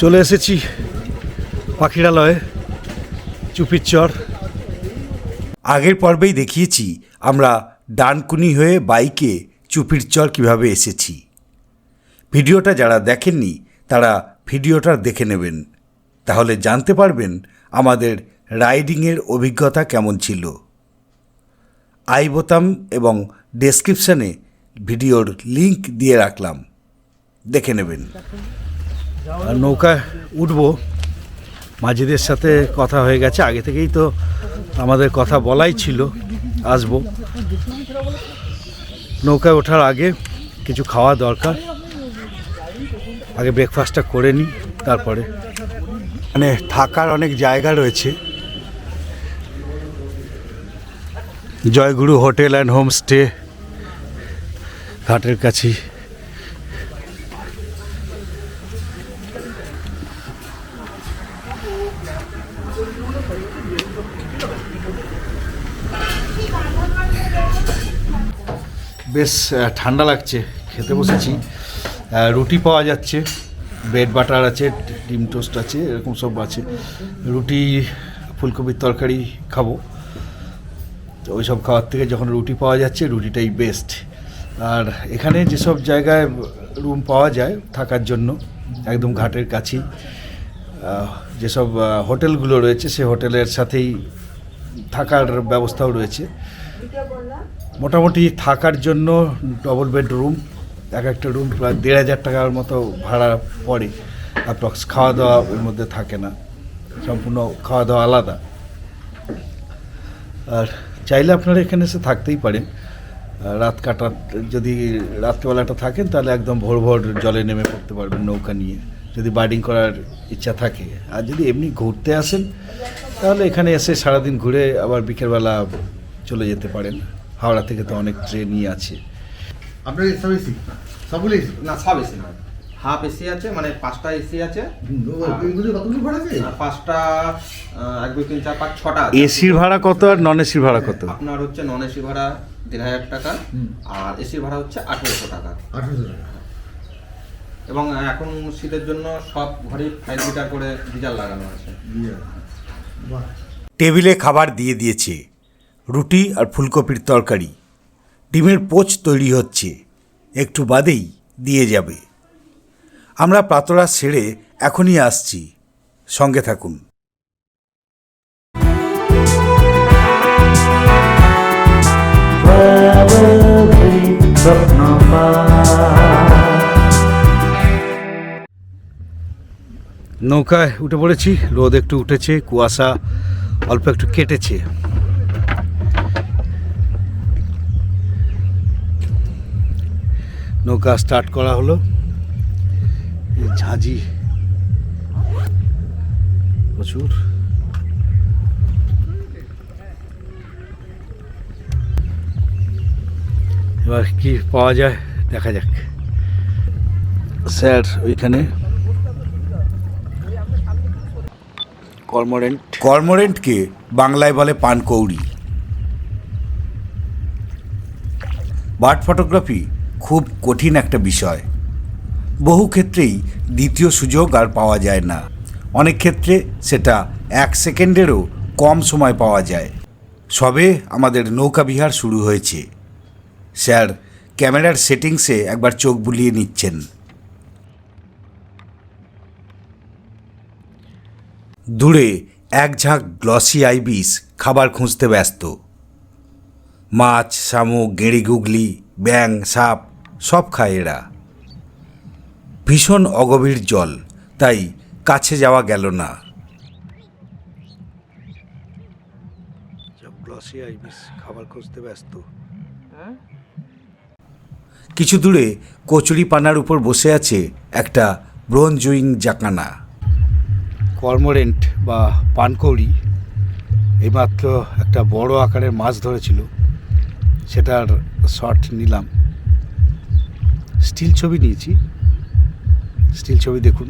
চলে এসেছি পাখিরালয়ে চুপির চর আগের পর্বেই দেখিয়েছি আমরা ডানকুনি হয়ে বাইকে চুপির চর কীভাবে এসেছি। ভিডিওটা যারা দেখেননি, তারা ভিডিওটা দেখে নেবেন। তাহলে জানতে পারবেন আমাদের রাইডিংয়ের অভিজ্ঞতা কেমন ছিল। আই বোতাম এবং ডেসক্রিপশানে ভিডিওর লিংক দিয়ে রাখলাম। দেখে নেবেন। নৌকায় উঠবো। মাঝিদের সাথে কথা হয়ে গেছে। আগে থেকেই তো আমাদের কথা বলাই ছিল, আসব। নৌকায় ওঠার আগে কিছু খাওয়া দরকার। আগে ব্রেকফাস্টটা করে নিই, তারপরে। মানে থাকার অনেক জায়গা রয়েছে। জয়গুরু হোটেল অ্যান্ড হোমস্টে ঘাটের কাছেই। বেশ ঠান্ডা লাগছে, খেতে বসেছি। রুটি পাওয়া যাচ্ছে, ব্রেড বাটার আছে, ডিম টোস্ট আছে, এরকম সব আছে। রুটি, ফুলকপির তরকারি খাব। তো ওই সব খাওয়ার থেকে যখন রুটি পাওয়া যাচ্ছে, রুটিটাই বেস্ট আর এখানে যেসব জায়গায় রুম পাওয়া যায় থাকার জন্য, একদম ঘাটের কাছেই যেসব হোটেলগুলো রয়েছে, সে হোটেলের সাথেই থাকার ব্যবস্থাও রয়েছে। মোটামুটি থাকার জন্য ডবল বেডরুম এক একটা রুম প্রায় দেড় হাজার টাকার মতো ভাড়া পড়ে। অ্যাপ্রক্স খাওয়া দাওয়া ওর মধ্যে থাকে না। সম্পূর্ণ খাওয়া দাওয়া আলাদা। আর চাইলে আপনারা এখানে এসে থাকতেই পারেন। রাত কাটার যদি রাত্রিবেলাটা থাকেন, তাহলে একদম ভোর ভোর জলে নেমে পড়তে পারবেন নৌকা নিয়ে। যদি বাইডিং করার ইচ্ছা থাকে। আর যদি এমনি ঘুরতে আসেন, তাহলে এখানে এসে সারাদিন ঘুরে আবার বিকেলবেলা চলে যেতে পারেন। হাওড়া থেকে তো অনেক ট্রেনই আছে। আপনার সব এসি সবগুলো এসি না সব এসি নয় হাফ এসি আছে মানে পাঁচটা এসি আছে। কতগুলো ভাড়া আছে? পাঁচটা এক দুই তিন চার পাঁচ ছটা এসির ভাড়া কত আর নন এসির ভাড়া কত? আপনার হচ্ছে নন এসি ভাড়া দেড় হাজার টাকা আর এসি ভাড়া হচ্ছে আঠেরোশো টাকা। আঠারোশো টাকা। এবং এখন শীতের জন্য সব ঘরেই ফাইভ লিটার করে ডিজাল লাগানো আছে। টেবিলে খাবার দিয়ে দিয়েছে। রুটি আর ফুলকপির তরকারি। ডিমের পোচ তৈরি হচ্ছে। একটু বাদেই দিয়ে যাবে। আমরা প্রাতরা সেরে এখনই আসছি। সঙ্গে থাকুন। নৌকায় উঠে পড়েছি। রোদ একটু উঠেছে, কুয়াশা অল্প একটু কেটেছে। নৌকা স্টার্ট করা হলো। ঝাঁঝি। প্রচুর। এবার কি পাওয়া যায় দেখা যাক। স্যার ওইখানে। কর্মরেন্ট। কর্মরেন্টকে বাংলায় বলে পানকৌড়ি। Bird photography? খুব কঠিন একটা বিষয়। বহু ক্ষেত্রেই দ্বিতীয় সুযোগ আর পাওয়া যায় না। অনেক ক্ষেত্রে সেটা এক সেকেন্ডেরও কম সময় পাওয়া যায়। সবে আমাদের নৌকা বিহার শুরু হয়েছে। স্যার, ক্যামেরার সেটিংসে একবার চোখ বুলিয়ে নিচ্ছেন। দূরে এক ঝাঁক গ্লসি আইবিস খাবার খুঁজতে ব্যস্ত। মাছ, শামুক, গেঁড়ি, গুগলি ব্যাং সাপ সব খায় এরা। ভীষণ অগভীর জল তাই কাছে যাওয়া গেল না। খাবার খুঁজতে ব্যস্ত। কিছু দূরে কচুরি পানার উপর বসে আছে একটা ব্রোঞ্জুইং জাকানা। কর্মরেন্ট বা পানকৌড়ি এইমাত্র একটা বড় আকারের মাছ ধরেছিল সেটার শট নিলাম। স্টিল ছবি নিয়েছি। স্টিল ছবি দেখুন।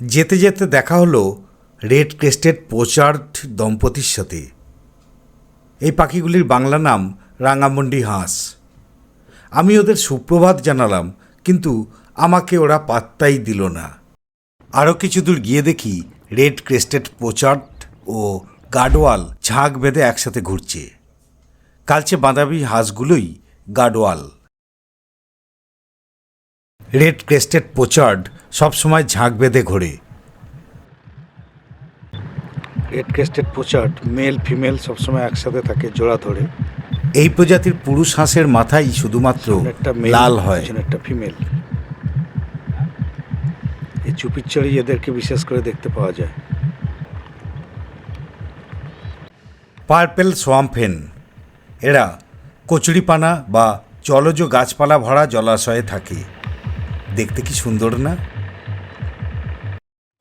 যেতে যেতে দেখা হলো রেড ক্রেস্টেড পোচার্ড দম্পতির সাথে। এই পাখিগুলির বাংলা নাম রাঙামন্ডি হাঁস। আমি ওদের সুপ্রভাত জানালাম, কিন্তু আমাকে ওরা পাত্তাই দিল না। আরও কিছু দূর গিয়ে দেখি রেড ক্রেস্টেড পোচার্ট ও গার্ডওয়াল ঝাঁক বেঁধে একসাথে ঘুরছে। কালচে বাঁধাবি হাঁসগুলোই গার্ডওয়াল রেড ক্রেস্টেড পোচার্ড সবসময় ঝাঁক বেঁধে ঘোরে। Red crested pochard male female সবসময় একসাথে থাকে জোড়া ধরে। এই প্রজাতির পুরুষ হাঁসের মাথাই শুধুমাত্র লাল হয়। একটা ফিমেল এই চুপির চড়ি এদেরকে বিশেষ করে দেখতে পাওয়া যায়। Purple swamphen. এরা কচুরিপানা বা জলজ গাছপালা ভরা জলাশয়ে থাকে। দেখতে কি সুন্দর না?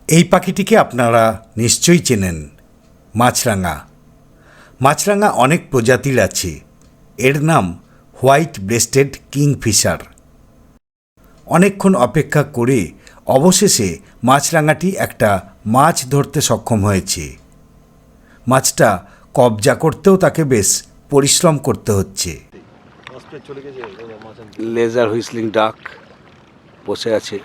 এই পাখিটিকে আপনারা নিশ্চয়ই চেনেন, মাছরাঙা। মাছরাঙা অনেক প্রজাতির আছে। এর নাম হোয়াইট ব্রেস্টেড কিংফিশার। অনেকক্ষণ অপেক্ষা করে অবশেষে মাছরাঙাটি একটা মাছ ধরতে সক্ষম হয়েছে। মাছটা কবজা করতেও তাকে বেশ পরিশ্রম করতে হচ্ছে। লেজার হুইসলিং ডাক বসে আছে।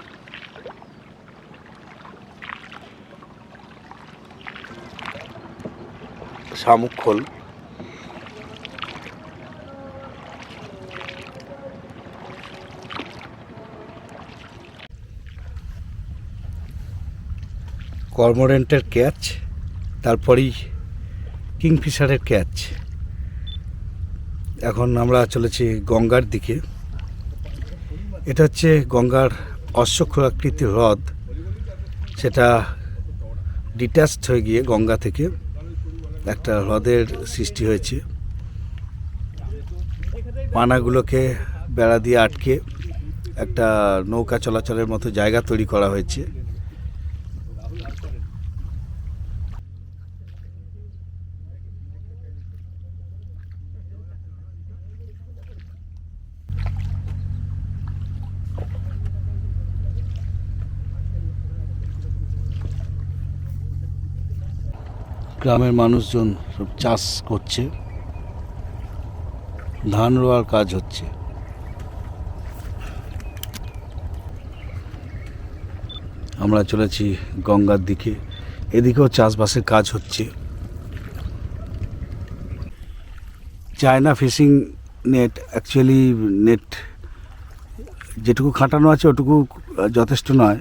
শামুক খোল। কর্মোরেন্টের ক্যাচ তারপরেই কিংফিশারের ক্যাচ। এখন আমরা চলেছি গঙ্গার দিকে। এটা হচ্ছে গঙ্গার অশ্বক্ষরাকৃতির হ্রদ, সেটা ডিট্যাচড হয়ে গিয়ে গঙ্গা থেকে একটা হ্রদের সৃষ্টি হয়েছে। পানাগুলোকে বেড়া দিয়ে আটকে একটা নৌকা চলাচলের মতো জায়গা তৈরি করা হয়েছে। গ্রামের মানুষজন সব চাষ করছে। ধান রোয়ার কাজ হচ্ছে। আমরা চলেছি গঙ্গার দিকে। এদিকেও চাষবাসের কাজ হচ্ছে। China fishing net actually net যেটুকু খাটানো আছে ওটুকু যথেষ্ট নয়।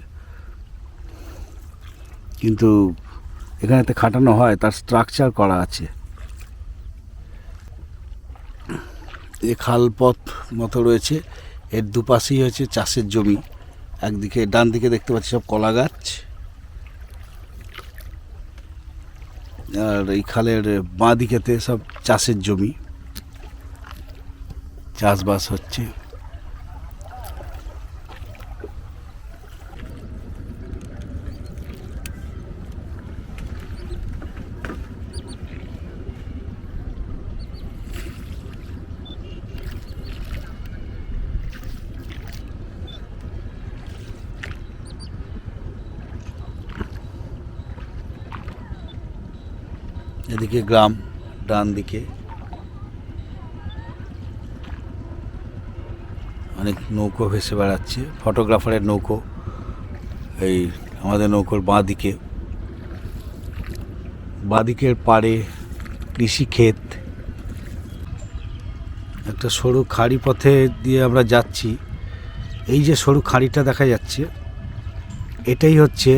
কিন্তু এখানেতে খাটানো হয়, তার স্ট্রাকচার করা আছে। এ খালপথ মতো রয়েছে, এর দুপাশেই হচ্ছে চাষের জমি। একদিকে ডান দিকে দেখতে পাচ্ছি সব কলা গাছ। আর এই খালের বাঁ দিকেতে সব চাষের জমি। চাষবাস হচ্ছে। এদিকে গ্রাম, ডান দিকে। অনেক নৌকো ভেসে বেড়াচ্ছে, ফটোগ্রাফারের নৌকো, এই আমাদের নৌকোর বাঁ দিকে। বাঁদিকের পাড়ে কৃষি ক্ষেত একটা সরু খাড়ি পথে দিয়ে আমরা যাচ্ছি। এই যে সরু খাড়িটা দেখা যাচ্ছে, এটাই হচ্ছে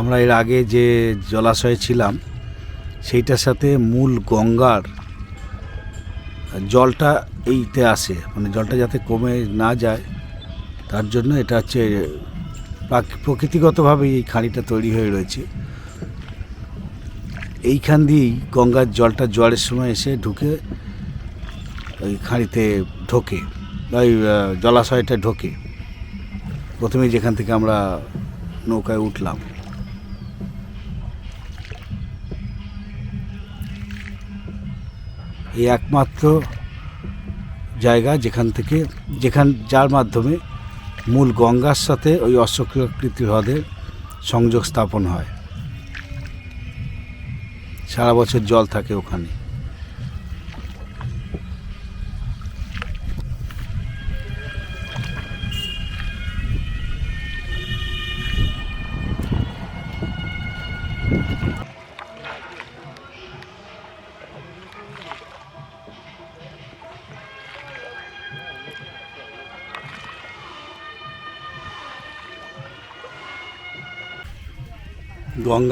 আমরা এর আগে যে জলাশয়ে ছিলাম সেইটার সাথে মূল গঙ্গার জলটা এইতে আসে মানে জলটা যাতে কমে না যায়, তার জন্য এটা হচ্ছে প্রাক- প্রকৃতিগতভাবেই এই খাঁড়িটা তৈরি হয়ে রয়েছে। এইখান দিয়েই গঙ্গার জলটা জোয়ারের সময় এসে ঢুকে ওই খাঁড়িতে ঢোকে ওই জলাশয়টা ঢোকে। প্রথমে যেখান থেকে আমরা নৌকায় উঠলাম। এই একমাত্র জায়গা যেখান থেকে, যেখান, যার মাধ্যমে মূল গঙ্গার সাথে ওই অশ্বকৃতি হ্রদের সংযোগ স্থাপন হয়। সারা বছর জল থাকে ওখানে।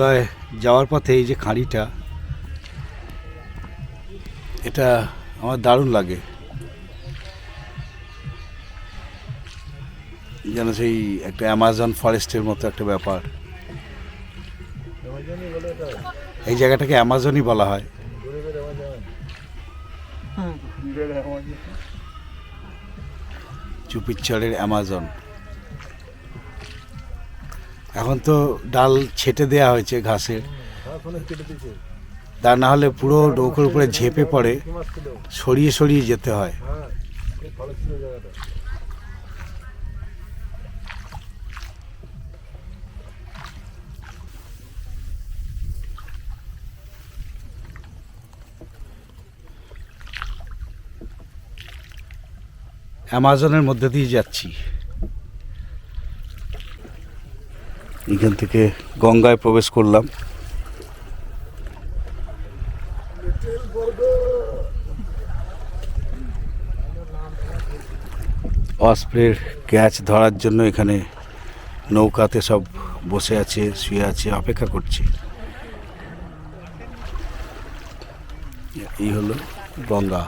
গঙ্গায় যাওয়ার পথে এই যে খাঁড়িটা এটা আমার দারুণ লাগে। যেন সেই একটা অ্যামাজন ফরেস্টের মতো একটা ব্যাপার। এই জায়গাটাকে অ্যামাজনই বলা হয়। চুপিরচরের অ্যামাজন এখন তো ডাল ছেটে দেয়া হয়েছে ঘাসের তা না হলে পুরো নৌকোর উপরে ঝেপে পড়ে, সরিয়ে সরিয়ে যেতে হয়। অ্যামাজনের মধ্যে দিয়ে যাচ্ছি। এখান থেকে গঙ্গায় প্রবেশ করলাম। অস্প্রের ক্যাচ ধরার জন্য এখানে নৌকাতে সব বসে আছে, শুয়ে আছে, অপেক্ষা করছে। এই হলো গঙ্গা।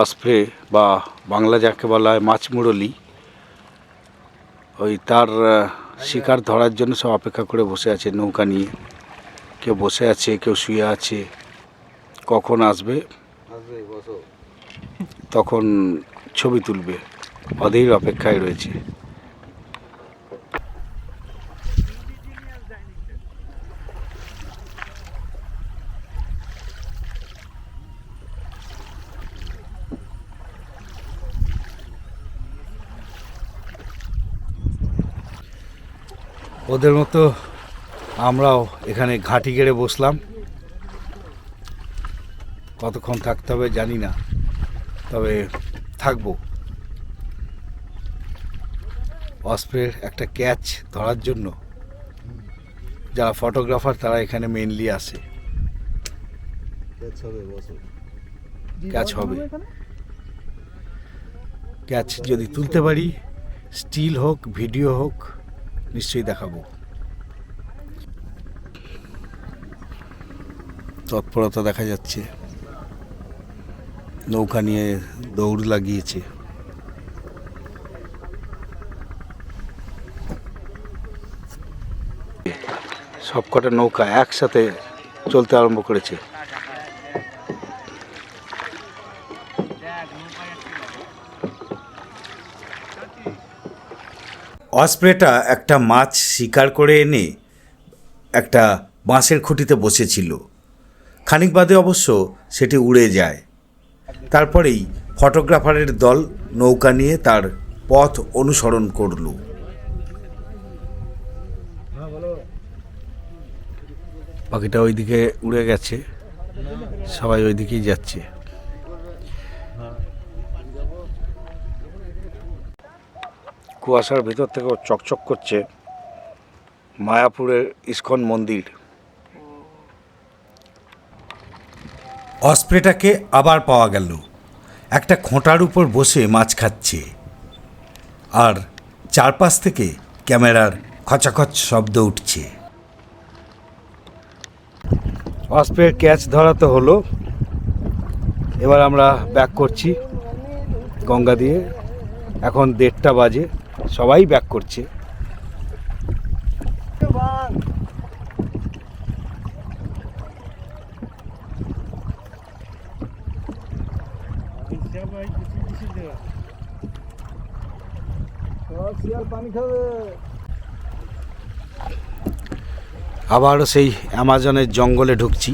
অস্প্রে বা বাংলা যাকে বলা হয় মাছ মুরলি, ওই তার শিকার ধরার জন্য সব অপেক্ষা করে বসে আছে, নৌকা নিয়ে। কেউ বসে আছে, কেউ শুয়ে আছে। কখন আসবে? তখন ছবি তুলবে। অধীর অপেক্ষায় রয়েছে। ওদের মতো আমরাও এখানে ঘাঁটি গেড়ে বসলাম। কতক্ষণ থাকতে হবে জানি না তবে থাকব। অস্প্রের একটা ক্যাচ ধরার জন্য যারা ফটোগ্রাফার তারা এখানে মেনলি আসে ক্যাচ হবে। ক্যাচ যদি তুলতে পারি স্টিল হোক ভিডিও হোক নিশ্চয়ই দেখাবো। তৎপরতা দেখা যাচ্ছে। নৌকা নিয়ে দৌড় লাগিয়েছে। সবকটা নৌকা একসাথে চলতে আরম্ভ করেছে। অস্প্রেটা একটা মাছ শিকার করে এনে একটা বাঁশের খুঁটিতে বসেছিল। খানিক বাদে অবশ্য সেটি উড়ে যায়। তারপরেই ফটোগ্রাফারের দল নৌকা নিয়ে তার পথ অনুসরণ করল। পাখিটা ওইদিকে উড়ে গেছে। সবাই ওইদিকেই যাচ্ছে। কুয়াশার ভিতর থেকে চকচক করছে মায়াপুরের ইস্কন মন্দির। অস্প্রেটাকে আবার পাওয়া গেল। একটা খোঁটার উপর বসে মাছ খাচ্ছে। আর চারপাশ থেকে ক্যামেরার খচাখচ শব্দ উঠছে। অস্প্রের ক্যাচ ধরা তো হলো। এবার আমরা ব্যাক করছি গঙ্গা দিয়ে। এখন দেড়টা বাজে। সবাই ব্যাক করছে। আবারও সেই অ্যামাজনের জঙ্গলে ঢুকছি।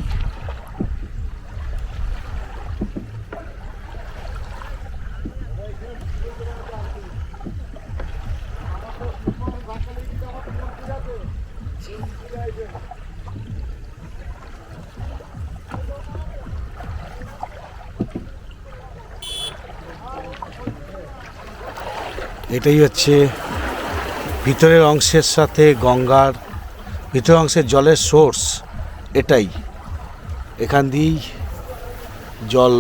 এটাই হচ্ছে ভিতরের অংশের সাথে গঙ্গার, ভিতরের অংশের জলের সোর্স এটাই। এখান দিয়েই জল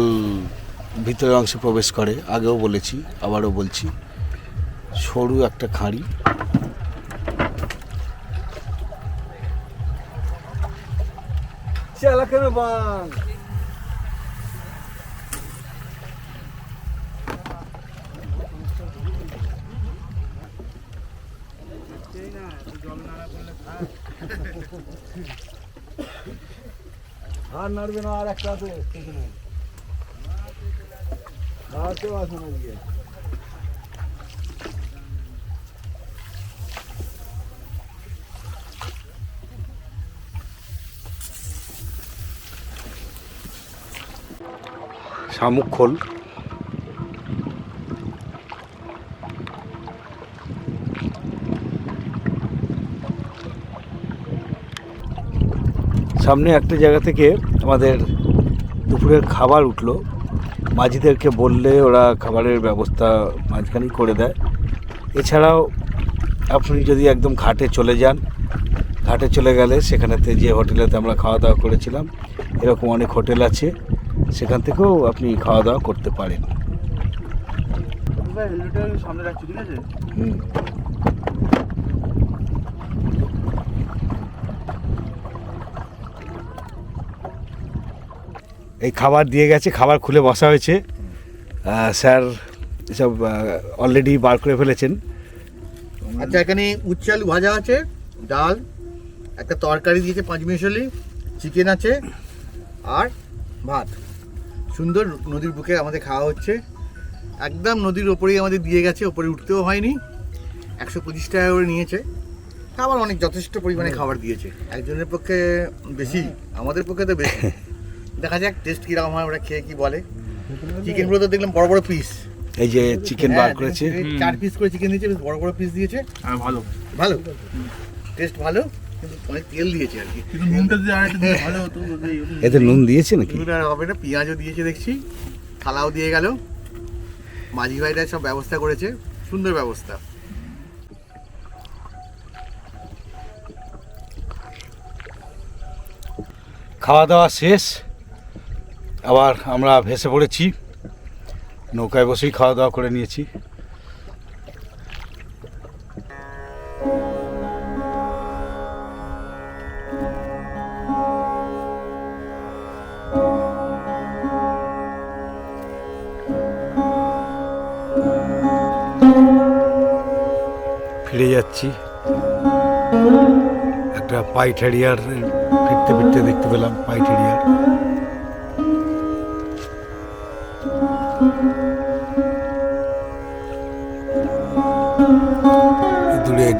ভিতরের অংশে প্রবেশ করে, আগেও বলেছি, আবারও বলছি। সরু একটা খাঁড়ি। আর নাড়বে না আর একটা আছে শামুক খোল। সামনে একটা জায়গা থেকে আমাদের দুপুরের খাবার উঠল। মাঝিদেরকে বললে ওরা খাবারের ব্যবস্থা মাঝখানেই করে দেয়। এছাড়াও আপনি যদি একদম ঘাটে চলে যান ঘাটে চলে গেলে সেখানেতে যে হোটেলেতে আমরা খাওয়া দাওয়া করেছিলাম এরকম অনেক হোটেল আছে সেখান থেকেও আপনি খাওয়া দাওয়া করতে পারেন। সামনে রাখছি ঠিক আছে? হুম। এই খাবার দিয়ে গেছে খাবার খুলে বসা হয়েছে। স্যার সব অলরেডি বার করে ফেলেছেন। আচ্ছা এখানে উচ্ছে আলু ভাজা আছে ডাল একটা তরকারি দিয়েছে পাঁচ মিশালি চিকেন আছে আর ভাত। সুন্দর নদীর বুকে আমাদের খাওয়া হচ্ছে। একদম নদীর ওপরেই আমাদের দিয়ে গেছে ওপরে উঠতেও হয়নি। একশো পঁচিশ টাকা করে নিয়েছে। খাবার অনেক যথেষ্ট পরিমাণে খাবার দিয়েছে। একজনের পক্ষে বেশি আমাদের পক্ষে তো বেশি। দেখা যাক টেস্ট কীরকম হয় ওরা খেয়ে কি বলে। চিকেনগুলো তো দেখলাম বড় বড় পিস এই যে চিকেন বার করেছে। চার পিস করে চিকেন দিয়েছে বেশ বড় বড় পিস দিয়েছে। ভালো। ভালো। টেস্ট ভালো কিন্তু অনেক তেল দিয়েছে আর কি। কিন্তু নুনটা যদি আর একটু ভালো হতো এতে নুন দিয়েছে নাকি? নুন আর হবে না পেঁয়াজও দিয়েছে দেখছি। থালাও দিয়ে গেল। মাঝি ভাইরা সব ব্যবস্থা করেছে সুন্দর ব্যবস্থা। খাওয়া দাওয়া শেষ। আবার আমরা ভেসে পড়েছি। নৌকায় বসেই খাওয়া দাওয়া করে নিয়েছি। ফিরে যাচ্ছি। একটা পাইঠেরিয়ার ফিরতে ফিরতে দেখতে পেলাম পাইঠেরিয়ার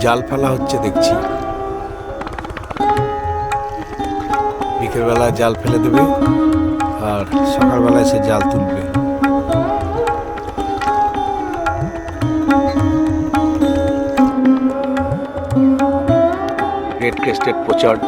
জাল ফেলা হচ্ছে, দেখছি। বিকেলবেলা জাল ফেলে দেবে আর সকালবেলা এসে জাল তুলবে। রেড ক্রেস্টেড পোচার্ড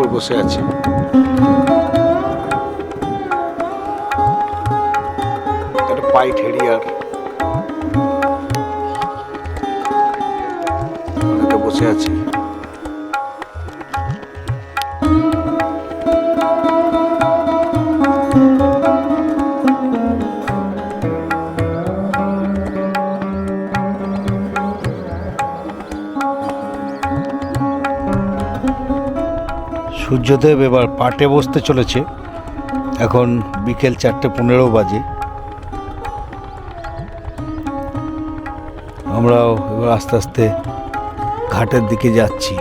উপর বসে আছে। একটা পাইট হেরিয়ার। বসে আছে। সূর্যদেব এবার পাটে বসতে চলেছে। এখন বিকেল চারটে পনেরো বাজে। আমরাও এবার আস্তে আস্তে ঘাটের দিকে যাচ্ছি।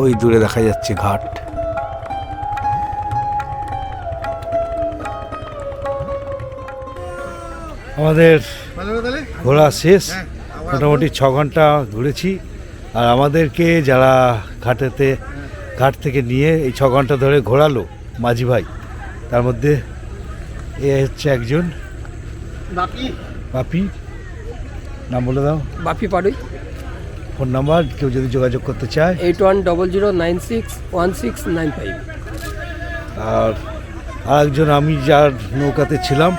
ওই দূরে দেখা যাচ্ছে ঘাট। আমাদের ঘোরা শেষ। হ্যাঁ, মোটামুটি ছ ঘণ্টা ঘুরেছি। আর আমাদেরকে যারা ঘাটেতে ঘাট থেকে নিয়ে এই ছ ঘণ্টা ধরে ঘোরালো মাঝি ভাই তার মধ্যে এ হচ্ছে একজন। বাকি পাপি নাম বলে দাও। বাপি পাড়ুই। ফোন নাম্বার কেউ যদি যোগাযোগ করতে চায়। Eight one double zero nine six one six nine five. আর আরেকজন আমি যার নৌকাতে ছিলাম।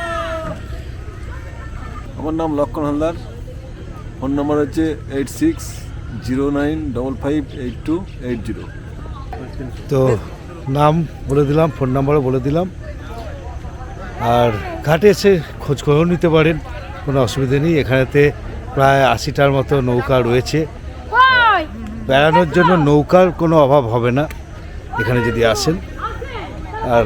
আমার নাম লক্ষণ হালদার। ফোন নাম্বার হচ্ছে eight six zero nine double five eight two eight zero তো নাম বলে দিলাম ফোন নাম্বারও বলে দিলাম। আর ঘাটে এসে খোঁজ খবর নিতে পারেন, কোনো অসুবিধা নেই। এখানেতে প্রায় আশিটার মতো নৌকা রয়েছে। বেড়ানোর জন্য নৌকার কোনো অভাব হবে না, এখানে যদি আসেন। আর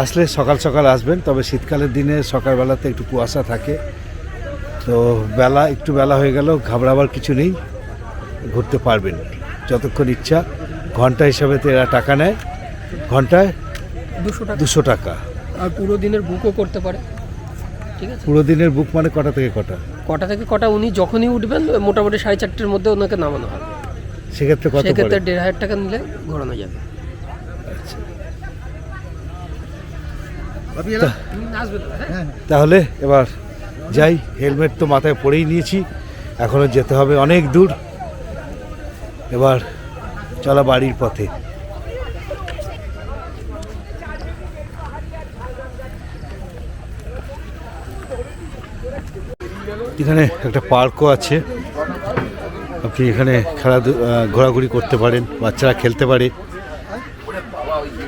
আসলে সকাল সকাল আসবেন, তবে শীতকালের দিনে সকালবেলাতে একটু কুয়াশা থাকে। তো বেলা একটু বেলা হয়ে গেল ঘাবড়াবার কিছু নেই ঘুরতে পারবেন। যতক্ষণ ইচ্ছা ঘণ্টা হিসাবে তো এরা টাকা নেয়। ঘন্টায় দুশো টাকা। দুশো টাকা। আর পুরো দিনের বুকও করতে পারে। ঠিক আছে? পুরো দিনের বুক মানে কটা থেকে কটা? কটা থেকে কটা? উনি যখনই উঠবেন মোটামুটি সাড়ে চারটের মধ্যে ওনাকে নামানো হবে সেক্ষেত্রে কত সেক্ষেত্রে দেড় হাজার টাকা নিলে ঘোরানো যাবে। হ্যাঁ তাহলে এবার যাই, হেলমেট তো মাথায় পরেই নিয়েছি এখনও যেতে হবে অনেক দূর। এবার চলা বাড়ির পথে। এখানে একটা পার্কও আছে। আপনি এখানে খেলা ঘোরাঘুরি করতে পারেন, বাচ্চারা খেলতে পারে।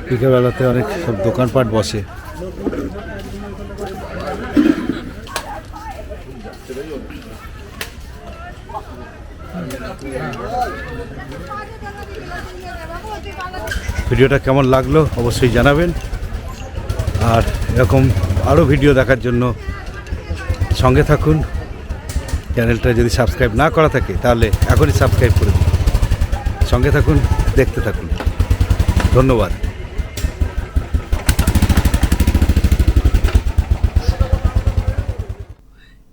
বিকেলবেলাতে অনেক সব দোকানপাট বসে। ভিডিওটা কেমন লাগল অবশ্যই জানাবেন। আর এরকম আরও ভিডিও দেখার জন্য সঙ্গে থাকুন। চ্যানেলটা যদি সাবস্ক্রাইব না করা থাকে, তাহলে এখনই সাবস্ক্রাইব করে দিন। সঙ্গে থাকুন, দেখতে থাকুন। ধন্যবাদ।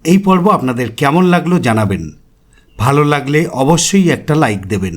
এই পর্ব আপনাদের কেমন লাগল জানাবেন। ভালো লাগলে অবশ্যই একটা লাইক দেবেন।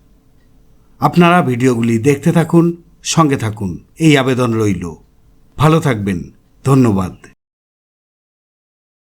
আপনারা ভিডিওগুলি দেখতে থাকুন সঙ্গে থাকুন। এই আবেদন রইল। ভালো থাকবেন। ধন্যবাদ।